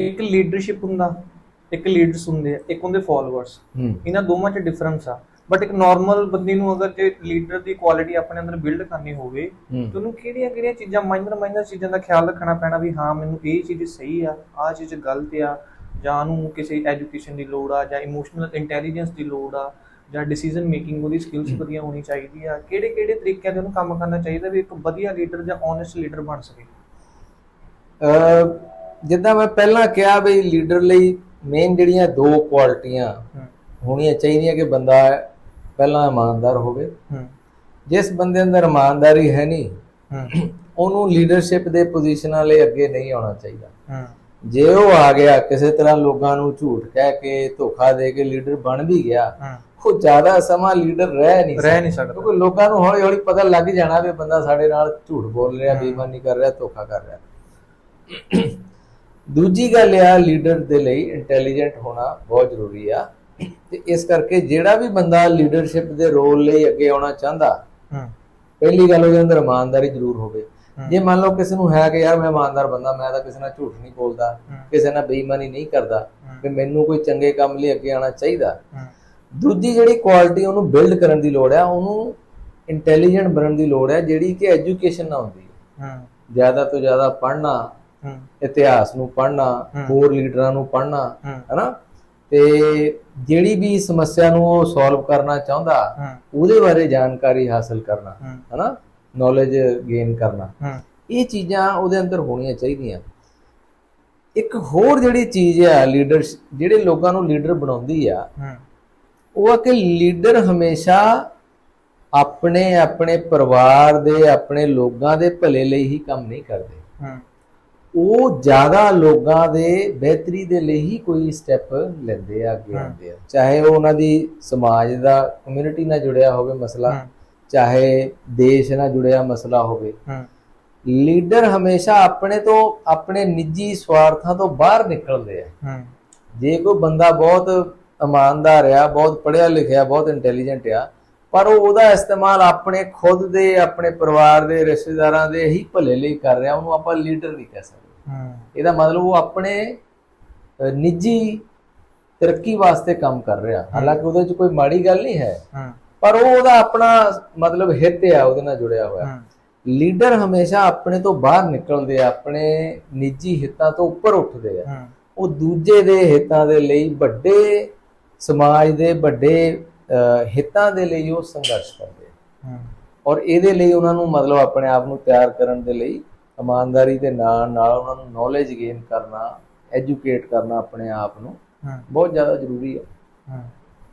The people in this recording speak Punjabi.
ਇੱਕ ਲੀਡਰਸ਼ਿਪ ਹੁੰਦਾ ਇੱਕ ਲੀਡਰਸ ਹੁੰਦੇ ਆ ਇੱਕ ਹੁੰਦੇ ਫਾਲੋਅਰਸ ਇਹਨਾਂ ਦੋਵਾਂ 'ਚ ਡਿਫਰੈਂਸ ਆ। ਬਟ ਇੱਕ ਨਾਰਮਲ ਬੰਦੇ ਨੂੰ ਅਗਰ ਜੇ ਲੀਡਰ ਦੀ ਕੁਆਲਿਟੀ ਆਪਣੇ ਅੰਦਰ ਬਿਲਡ ਕਰਨੀ ਹੋਵੇ ਤੇ ਉਹਨੂੰ ਕਿਹੜੀਆਂ ਕਿਹੜੀਆਂ ਚੀਜ਼ਾਂ ਮਾਈਨਰ ਮਾਈਨਰ ਚੀਜ਼ਾਂ ਦਾ ਖਿਆਲ ਰੱਖਣਾ ਪੈਣਾ ਵੀ ਹਾਂ ਮੈਨੂੰ ਇਹ ਚੀਜ਼ ਸਹੀ ਆ ਆਹ ਚੀਜ਼ ਗਲਤ ਆ ਜਾਂ ਉਹਨੂੰ ਕਿਸੇ ਐਜੂਕੇਸ਼ਨ ਦੀ ਲੋੜ ਆ ਜਾਂ ਇਮੋਸ਼ਨਲ ਇੰਟੈਲੀਜੈਂਸ ਦੀ ਲੋੜ ਆ ਜਾਂ ਡਿਸੀਜਨ ਮੇਕਿੰਗ ਉਹਦੀ ਸਕਿੱਲਸ ਵਧੀਆ ਹੋਣੀ ਚਾਹੀਦੀ ਆ। ਕਿਹੜੇ ਕਿਹੜੇ ਤਰੀਕਿਆਂ ਦੇ ਉਹਨੂੰ ਕੰਮ ਕਰਨਾ ਚਾਹੀਦਾ ਵੀ ਇੱਕ ਵਧੀਆ ਲੀਡਰ ਜਾਂ ਓਨੈਸਟ ਲੀਡਰ ਬਣ ਸਕੇ? ਜਿੱਦਾਂ ਮੈਂ ਪਹਿਲਾਂ ਕਿਹਾ ਵੀ ਲੀਡਰ ਲਈ ਮੇਨ ਜਿਹੜੀਆਂ ਦੋ ਕੁਆਲਿਟੀਆਂ ਹੋਣੀਆਂ ਚਾਹੀਦੀਆਂ ਕਿ ਬੰਦਾ ਪਹਿਲਾਂ ਇਮਾਨਦਾਰ ਹੋਵੇ। ਜਿਸ ਬੰਦੇ ਅੰਦਰ ਇਮਾਨਦਾਰੀ ਹੈ ਨਹੀਂ ਉਹਨੂੰ ਲੀਡਰਸ਼ਿਪ ਦੇ ਪੋਜੀਸ਼ਨਾਂ ਲਈ ਅੱਗੇ ਨਹੀਂ ਆਉਣਾ ਚਾਹੀਦਾ। ਜੇ ਉਹ ਆ ਗਿਆ ਕਿਸੇ ਤਰ੍ਹਾਂ ਲੋਕਾਂ ਨੂੰ ਝੂਠ ਕਹਿ ਕੇ ਧੋਖਾ ਦੇ ਕੇ ਲੀਡਰ ਬਣ ਵੀ ਗਿਆ ਉਹ ਜ਼ਿਆਦਾ ਸਮਾਂ ਲੀਡਰ ਰਹਿ ਨਹੀਂ ਰਹਿ ਨਹੀਂ ਸਕਦਾ। ਕਿਉਂਕਿ ਲੋਕਾਂ ਨੂੰ ਹੌਲੀ ਹੌਲੀ ਪਤਾ ਲੱਗ ਜਾਣਾ ਵੀ ਬੰਦਾ ਸਾਡੇ ਨਾਲ ਝੂਠ ਬੋਲ ਰਿਹਾ ਬੇਈਮਾਨੀ ਕਰ ਰਿਹਾ ਧੋਖਾ ਕਰ ਰਿਹਾ। ਦੂਜੀ ਗੱਲ ਆ ਲੀਡਰ ਦੇ ਲਈ ਇੰਟੈਲੀਜੈਂਟ ਹੋਣਾ ਬਹੁਤ ਜ਼ਰੂਰੀ ਆ। ਤੇ ਇਸ ਕਰਕੇ ਜਿਹੜਾ ਵੀ ਬੰਦਾ ਲੀਡਰਸ਼ਿਪ ਦੇ ਰੋਲ ਲਈ ਅੱਗੇ ਆਉਣਾ ਚਾਹੁੰਦਾ ਹੂੰ। ਪਹਿਲੀ ਗੱਲ ਉਹਦੇ ਅੰਦਰ ਇਮਾਨਦਾਰੀ ਜ਼ਰੂਰ ਹੋਵੇ। ਜੇ ਮੰਨ ਲਓ ਕਿਸੇ ਨੂੰ ਹੈ ਕਿ ਯਾਰ ਮੈਂ ਇਮਾਨਦਾਰ ਬੰਦਾ ਮੈਂ ਤਾਂ ਕਿਸੇ ਨਾਲ ਝੂਠ ਨਹੀਂ ਬੋਲਦਾ। ਕਿਸੇ ਨਾਲ ਬੇਈਮਾਨੀ ਨਹੀਂ ਕਰਦਾ। ਕਿ ਮੈਨੂੰ ਕੋਈ ਚੰਗੇ ਕੰਮ ਲਈ ਅੱਗੇ ਆਉਣਾ ਚਾਹੀਦਾ। ਦੂਜੀ ਜਿਹੜੀ ਕੁਆਲਿਟੀ ਉਹਨੂੰ ਬਿਲਡ ਕਰਨ ਦੀ ਲੋੜ ਹੈ ਉਹਨੂੰ ਇੰਟੈਲੀਜੈਂਟ ਬਣਨ ਦੀ ਲੋੜ ਹੈ ਜਿਹੜੀ ਕਿ ਐਜੂਕੇਸ਼ਨ ਨਾਲ ਹੁੰਦੀ ਹੈ ਹੂੰ। ਜ਼ਿਆਦਾ ਤੋਂ ਜ਼ਿਆਦਾ ਪੜ੍ਹਨਾ ਇਤਿਹਾਸ ਨੂੰ ਪੜ੍ਹਨਾ ਹਮ। ਹੋਰ ਲੀਡਰਾਂ ਨੂੰ ਪੜ੍ਹਨਾ ਹੂੰ। ਹੈਨਾ? ਤੇ ਜਿਹੜੀ ਵੀ ਸਮੱਸਿਆ ਨੂੰ ਉਹ ਸੋਲਵ ਕਰਨਾ ਚਾਹੁੰਦਾ ਉਹਦੇ ਬਾਰੇ ਜਾਣਕਾਰੀ ਹਾਸਲ ਕਰਨਾ ਹੈਨਾ? ਨੌਲੇਜ ਗੇਨ ਕਰਨਾ। ਇਹ ਚੀਜ਼ਾਂ ਉਹਦੇ ਅੰਦਰ ਹੋਣੀਆਂ ਚਾਹੀਦੀਆਂ। ਇੱਕ ਹੋਰ ਜਿਹੜੀ ਚੀਜ਼ ਆ ਲੀਡਰ ਜਿਹੜੇ ਲੋਕਾਂ ਨੂੰ ਲੀਡਰ ਬਣਾਉਂਦੀ ਆ ਉਹ ਆ ਕਿ ਲੀਡਰ ਹਮੇਸ਼ਾ ਆਪਣੇ ਆਪਣੇ ਪਰਿਵਾਰ ਦੇ ਆਪਣੇ ਲੋਕਾਂ ਦੇ ਭਲੇ ਲਈ ਹੀ ਕੰਮ ਨਹੀਂ ਕਰਦੇ। ਉਹ ਜ਼ਿਆਦਾ ਲੋਕਾਂ ਦੇ ਬਿਹਤਰੀ ਦੇ ਲਈ ਹੀ ਕੋਈ ਸਟੈਪ ਲੈਂਦੇ ਆ ਅੱਗੇ। ਆਉਂਦੇ ਆ। ਚਾਹੇ ਉਹ ਉਹਨਾਂ ਦੀ ਸਮਾਜ ਦਾ ਕਮਿਊਨਿਟੀ ਨਾਲ ਜੁੜਿਆ ਹੋਵੇ ਮਸਲਾ। ਚਾਹੇ ਦੇਸ਼ ਨਾਲ ਜੁੜਿਆ ਮਸਲਾ ਹੋਵੇ। ਲੀਡਰ ਹਮੇਸ਼ਾ ਆਪਣੇ ਤੋਂ ਆਪਣੇ ਨਿੱਜੀ ਸਵਾਰਥਾਂ ਤੋਂ ਬਾਹਰ ਨਿਕਲਦੇ ਆ। ਜੇ ਕੋਈ ਬੰਦਾ ਬਹੁਤ ਇਮਾਨਦਾਰ ਆ ਬਹੁਤ ਪੜ੍ਹਿਆ ਲਿਖਿਆ ਬਹੁਤ ਇੰਟੈਲੀਜੈਂਟ ਆ ਪਰ ਉਹ ਉਹਦਾ ਇਸਤੇਮਾਲ ਆਪਣੇ ਖੁਦ ਦੇ ਆਪਣੇ ਪਰਿਵਾਰ ਦੇ ਰਿਸ਼ਤੇਦਾਰਾਂ ਦੇ ਹੀ ਭਲੇ ਲਈ ਕਰ ਰਿਹਾ ਉਹਨੂੰ ਆਪਾਂ ਲੀਡਰ ਨਹੀਂ ਕਹਿ ਸਕਦੇ ਇਹਦਾ ਮਤਲਬ ਉਹ ਆਪਣੇ ਨਿੱਜੀ ਤਰੱਕੀ ਵਾਸਤੇ ਕੰਮ ਕਰ ਰਿਹਾ। ਹਾਲਾਂਕਿ ਉਹਦੇ 'ਚ ਕੋਈ ਮਾੜੀ ਗੱਲ ਨਹੀਂ ਹੈ ਹੂੰ। ਪਰ ਉਹ ਉਹਦਾ ਆਪਣਾ ਮਤਲਬ ਹਿੱਤ ਆ ਉਹਦੇ ਨਾਲ ਜੁੜਿਆ ਹੋਇਆ। ਹੂੰ। ਲੀਡਰ ਹਮੇਸ਼ਾ ਆਪਣੇ ਤੋਂ ਬਾਹਰ ਨਿਕਲਦੇ ਆ ਆਪਣੇ ਨਿੱਜੀ ਹਿੱਤਾਂ ਤੋਂ ਉੱਪਰ ਉੱਠਦੇ ਆ। ਹੂੰ। ਉਹ ਦੂਜੇ ਦੇ ਹਿੱਤਾਂ ਦੇ ਲਈ ਵੱਡੇ ਸਮਾਜ ਦੇ ਵੱਡੇ ਹਿੱਤਾਂ ਦੇ ਲਈ ਉਹ ਸੰਘਰਸ਼ ਕਰਦੇ ਆ। ਹੂੰ। ਔਰ ਇਹਦੇ ਲਈ ਉਹਨਾਂ ਨੂੰ ਮਤਲਬ ਆਪਣੇ ਆਪ ਨੂੰ ਤਿਆਰ ਕਰਨ ਦੇ ਲਈ ਇਮਾਨਦਾਰੀ ਦੇ ਨਾਲ ਨਾਲ ਉਹਨਾਂ ਨੂੰ ਨੌਲੇਜ ਗੇਨ ਕਰਨਾ ਐਜੂਕੇਟ ਕਰਨਾ ਆਪਣੇ ਆਪ ਨੂੰ ਬਹੁਤ ਜ਼ਿਆਦਾ ਜ਼ਰੂਰੀ ਹੈ। ਹੂੰ।